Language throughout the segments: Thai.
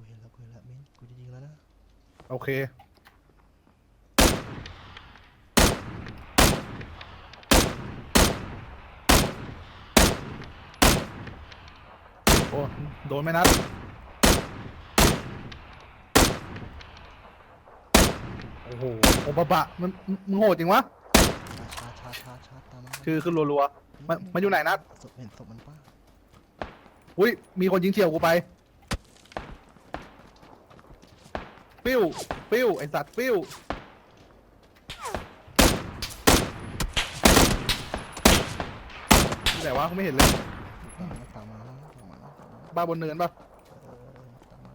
กูเห็นแล้วกูเห็นแล้วมิ้นกูจะยิงแล้วนะโอเค โอ้ โดนไหมนัด โอ้โหโอบะบะมันมึงโหดจริงวะชาร์จชาร์จชาร์จชาร์จตามมาชื่อขึ้นรัวๆ มันมันอยู่ไหนนัด ศพเห็นศพมันป้า อุ้ย มีคนยิงเฉียวกูไป ปิ้ว ปิ้ว ไอสัตว์ปิ้วที่ไหนวะกูไม่เห็นเลย ตามมาตามมาตามมาตามมาบ้านบนเนินปะเออตามมา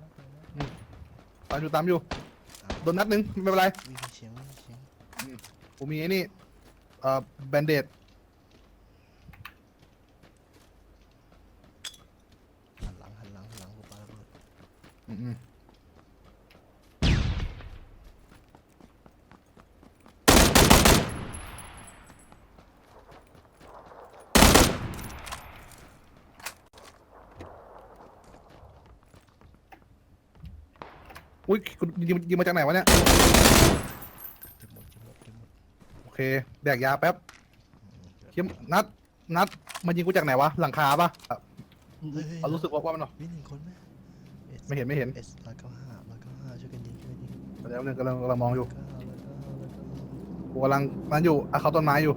ตามมาตามอยู่ตามอยู่ตามมาโดนนัดหนึ่งไม่เป็นไร วิ่งเฉียงวิ่งเฉียง กูมีไอ้นี่ เอ่อ แบนเดด หันหลังหันหลังหันหลังกูปาระเบิด อืม อุ้ยกูยิงยิงมาจากไหนวะเนี่ย เก็บหมดเก็บหมดเก็บหมดโอเค แดกยาแป๊บอืมเก็บเขียมนัด นัด มันยิงกูจากไหนวะ หลังคาปะอะเฮ้ยเฮ้ยเอารู้สึกว่าว่ามันหรอวิ่งหนึ่งคนไหม S ไม่เห็นไม่เห็น เอสร้อยเก้าห้าร้อยเก้าห้าช่วยกันยิงช่วยกันยิงเดี๋ยวนึงกำลังกำลังมองอยู่ เก้าร้อยเก้าร้อยเก้ากูกำลังนั่นอยู่อะเขาต้นไม้อยู่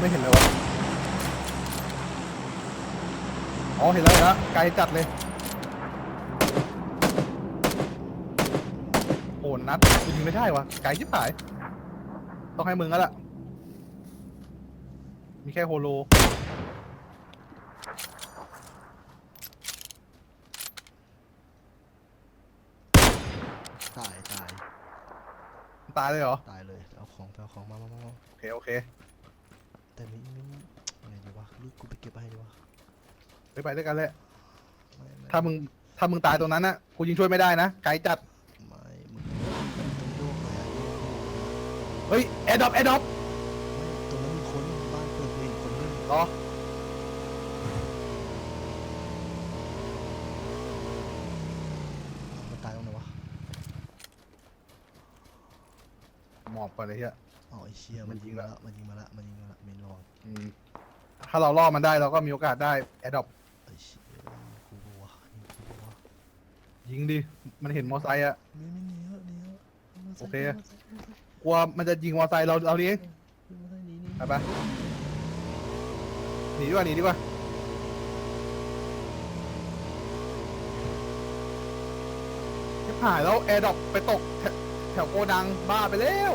ไม่เห็นเลยวะ อ๋อเห็นแล้วเห็นแล้วไกลจัดเลย โอ้นัดกูยิงไม่ได้วะไกลชิบหาย ต้องให้มึงแล้วล่ะ มีแค่โฮโล ตายตายตายเลยเหรอ ตายเลยเอาของไปเอาของมามามามาโอเค โอเค แต่ไม่ไม่ไงดีวะลูกกูไปเก็บให้ดีวะ ไปไปด้วยกันเลยไม่ไม่ถ้ามึงถ้ามึงตายตรงนั้นน่ะกูยิงช่วยไม่ได้นะไกลจัดไม่มึงต้องโยกหน่อยอะโยกโยกนะเฮ้ยแอดดอปแอดดอปไม่ตรงนั้นมีคนบ้านเปิดเองคนนึงรอมันตายตรงไหนวะหมอบก่อนเลยเฮีย อ๋อไอ้เชี่ยมัมันนยิยิงงมาละละมันยิงมาละมันยิงมาละเมนระวัง อืมถ้าเราล่อมันได้เราก็มีโอกาสได้แอดดอปไอ้ เชี่ยกูบอกว่ายิงกูบอกว่ายิงดิ มันเห็นมอไซค์อะไม่ไม่หนีเถอะหนีเถอะมาใส่โอเคมาใส่มาใส่กลัวมันจะยิงมอไซค์เราเราเองมาใส่หนีหนีไปไปหนีดีกว่าหนีดีกว่าจะผ่านแล้วแอร์ดรอปไปตกแถแถวโกดังบ้าไปแล้ว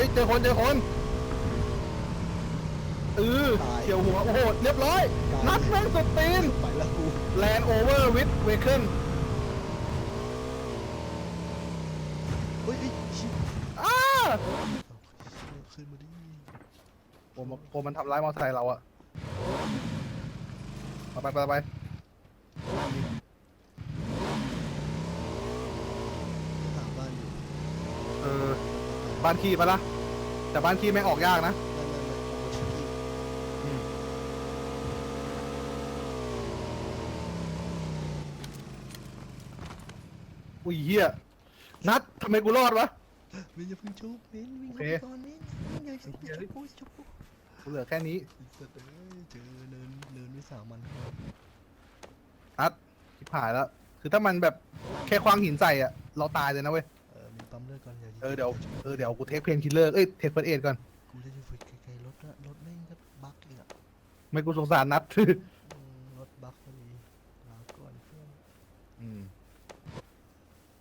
ฮ้ยเจอคนเจอคนเออเฉียวหัวโอ้โหเรียบร้อย นัดแม่งสุดตีนไปแล้วกู Land over with vehicle เฮ้ยเฮ้ยชิบอ้าเอาขึ้นมาดิผมผมมันทำร้ายมอเตอร์ไซค์เราอะเอาไปไปไป หาบ้านอยู่ เออ บ้านขี้ปะละแต่บ้านขี้แม่งออกยากนะไม่ไม่ไม่เอามาชุบอีกอุ้ยเฮียนัดทำไมกูรอดวะมินอย่าเพิ่งชุบมินวิ่งโอเคเข้าไปก่อนมินมินอย่าชุบไอ้เหี้ยชุบกูชุบกูกูเหลือแค่นี้สัตว์เอ้ยเจอเนินเนินวิสามันนัดชิบหายแล้ว คือถ้ามันแบบแค่คว้างหินใส่อะเราตายเลยนะเว้ยเออ มินปั๊มเลือดก่อนอย่าเออเดี๋ยวเออเดี๋ยวกูเทคเพนคิลเลอร์เอ้ยเทคเฟิร์สเอดก่อนกูจะอยู่ไกลๆรถนะรถแม่งก็บั๊กอีกอะไม่กูสงสารนัด อืมรถบั๊กพอดีลาก่อนเพื่อนอืม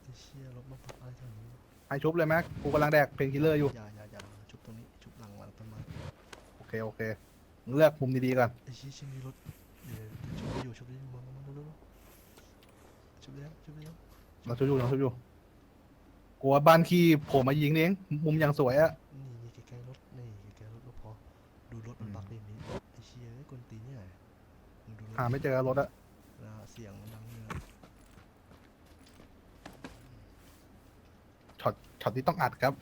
ไอ้เชี่ยรถมาปักอะไรแถวนี้วะให้ชุบเลยแม็กกูกำลังแดกเพนคิลเลอร์อยู่อย่าอย่าอย่าชุบตรงนี้ชุบหลังหลังต้นไม้โอเคโอเคมึงเลือกมุมดีๆก่อนไอ้เชี่ยเชี่ยมีรถเดี๋ยวชุบไปอยู่ชุบไปอยู่มามามาดูดูดูชุบได้แล้วชุบได้แล้ว เราชุบอยู่เราชุบอยู่ กลัวบ้านขี้โผล่มายิงนี่เองมุมอย่างสวยอะนี่นี่ใกล้ๆรถนี่ใกล้ๆรถก็พอดูรถมันอืมบักดิมิไอ้หาไม่เจอรถอะนะเสียงดังเลยช็อตช็อตที่ต้องอัดครับ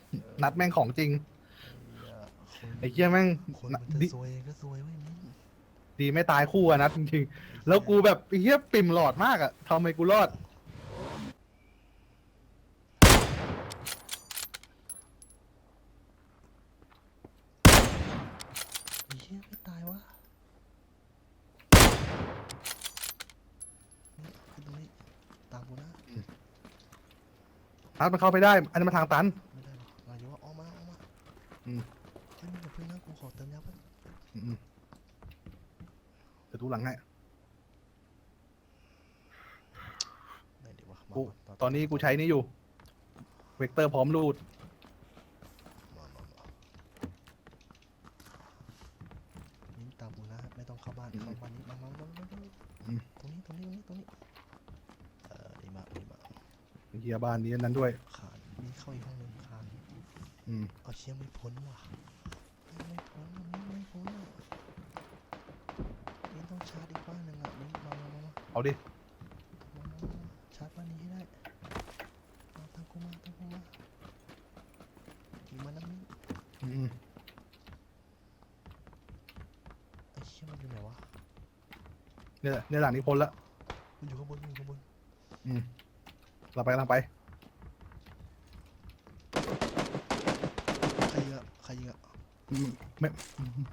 นัดแม่งของจริงไอ้ไอ้เหี้ยเหี้ยแม่งคนมันดีจะซวยก็ซวยเว้ยมิ้นดีไม่ตายคู่อะนัดจริงๆแล้วกูแบบไอ้เหี้ยปิ่มหลอดมากอะทำไมกูรอด ไอ้เหี้ยไม่ตายวะนี่คือตรงนี้ตามกูนะ นัดมันเข้าไปได้ อันนี้มาทางตัน ไม่ได้หรอกมาอยู่ว่าออกมาออกมาอืม เฮ้ยมึงอย่าเพิ่งนะกูขอเติมยาแป๊บอืมเดี๋ยวดูหลังให้ ไหนดีวะมากู มาตอนนี้กูใช้นี่อยู่ เวกเตอร์พร้อมรูด มามามามิ้นตามกูนะ ไม่ต้องเข้าบ้านเข้าบ้านนี้มามามามามาอืม ตรงนี้ตรงนี้ตรงนี้ตรงนี้เออดีมากดีมาก ไอ้ เฮียบ้านนี้นั้นด้วย ขานมีเข้าอีกห้องหนึ่งขานอืมเอาเชี่ยไม่พ้นว่ะไม่พ้นมิ้นไม่พ้นอะมิ้นต้องชาร์จอีกบ้านหนึ่งอะมิ้นมามามามาเอาดิมามามาชาร์จบ้านนี้ให้ได้มาตามกูมาตามกูมายิงมันนะมิ้นอืมไอ้เชี่ยมันอยู่ไหนวะเนี่ยเนี่ยหลังนี้พ้นละ มันอยู่ข้างบนมันอยู่ข้างบน อืม เราไปกำลังไปใครยิงอะใครยิงอะอืมไม่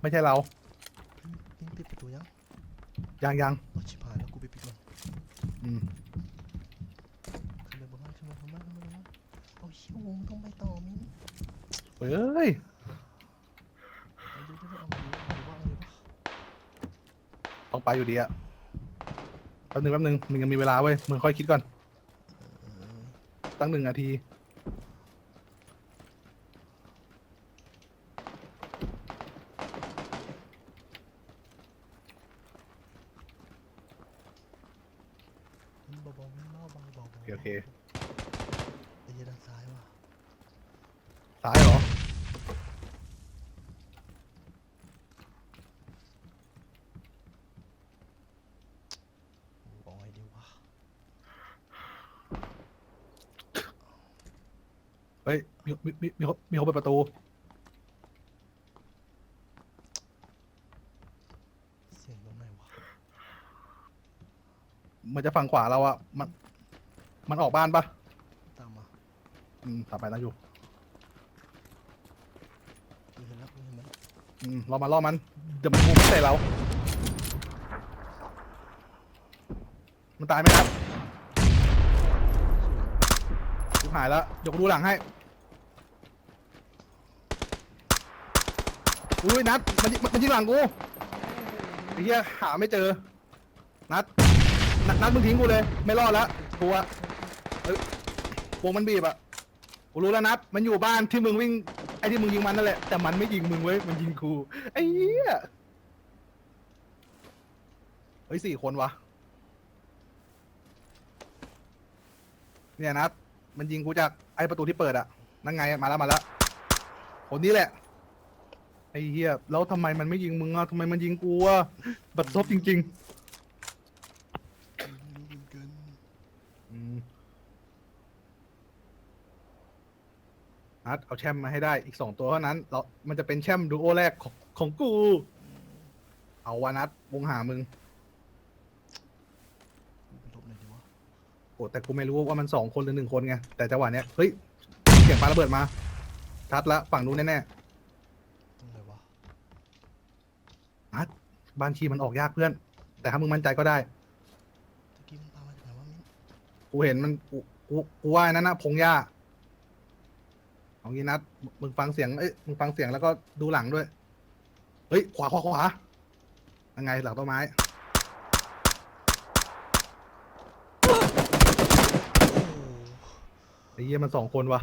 ไม่ใช่เรามิ้นปิดประตูยังยังยังเอาชิบหายแล้วกูไปปิดก่อนอืมขึ้นไปบนบ้านขึ้นไปบนบ้านขึ้นไปบนบ้านเอาเชี่ยวงต้องไปต่อมิ้นเฮ้ยเอาดูดูดูเอามาดูเอาดูว่าเอาดูว่าต้องไปอยู่ดีอะแป๊บนึงแป๊บนึงมึงยังมีเวลาเว้ยมึงค่อยคิดก่อนเออ ตั้งหนึ่งนาทีมิ้นเบาๆมิ้นเบาๆเบาๆเบาๆโอเคโอเค ไอ้เหี้ยด้านซ้ายว่ะ ซ้ายเหรอโอ้เอาไงดีวะ เฮ้ยมีมีมีมีคนมีคนเปิดประตู เสียงตรงไหนวะมันจะฝั่งขวาเราอะมัน มันออกบ้านปะตามมาอืมตามไปแล้วอยู่กูเห็นแล้วกูเห็นมันอืมรอมันรอมัน เดี๋ยวมันพุ่งใส่เรา มันตายไหมครับ ชิบหายแล้วยกดูหลังให้อุ้ยนัดมันยิงมันยิงหลังกูไอ้เหี้ยหาไม่เจอ นัดนัดนัดมึงทิ้งกูเลย ไม่รอดแล้วกูอะเอ้ยวงมันบีบอะกูรู้แล้วนัดมันอยู่บ้านที่มึงวิ่งไอ้ที่มึงยิงมันนั่นแหละแต่มันไม่ยิงมึงเว้ยมันยิงกูไอ้เหี้ยเฮ้ยสี่คนวะเนี่ยนัด มันยิงกูจากไอ้ประตูที่เปิดอะนั่นไงมาแล้วมาแล้วคนนี้แหละไอ้เหี้ยแล้วทำไมมันไม่ยิงมึงอะทำไมมันยิงกูอะบัดซบจริงกูไม่รู้เหมือนกันๆอืมนัดเอาแชมป์มาให้ได้อีกสองตัวเท่านั้นเรามันจะเป็นแชมป์ดูโอแรกของของกู เอาวานัดวงหามึง กูไปลบหน่อยดีวะ โอ้แต่กูไม่รู้ว่ามันสองคนหรือหนึ่งคนไงแต่จังหวะเนี้ยเฮ้ยเสียงปาระเบิดมาทัดละฝั่งนู้นแน่ตรงไหนวะๆนัดบ้านชีมันออกยากเพื่อน แต่ถ้ามึงมั่นใจก็ได้ตะกี้มันปามาจากไหนวะมิ้นกูเห็นมันกูกูกูว่านั่นนะพงหญ้าเอางี้นัดมึงฟังเสียงเอ้ยมึงฟังเสียงแล้วก็ดูหลังด้วย เฮ้ยขวาขวาขวายังไงหลังต้นไม้ โอ้ ไอ้ เหี้ยมันสองคนวะ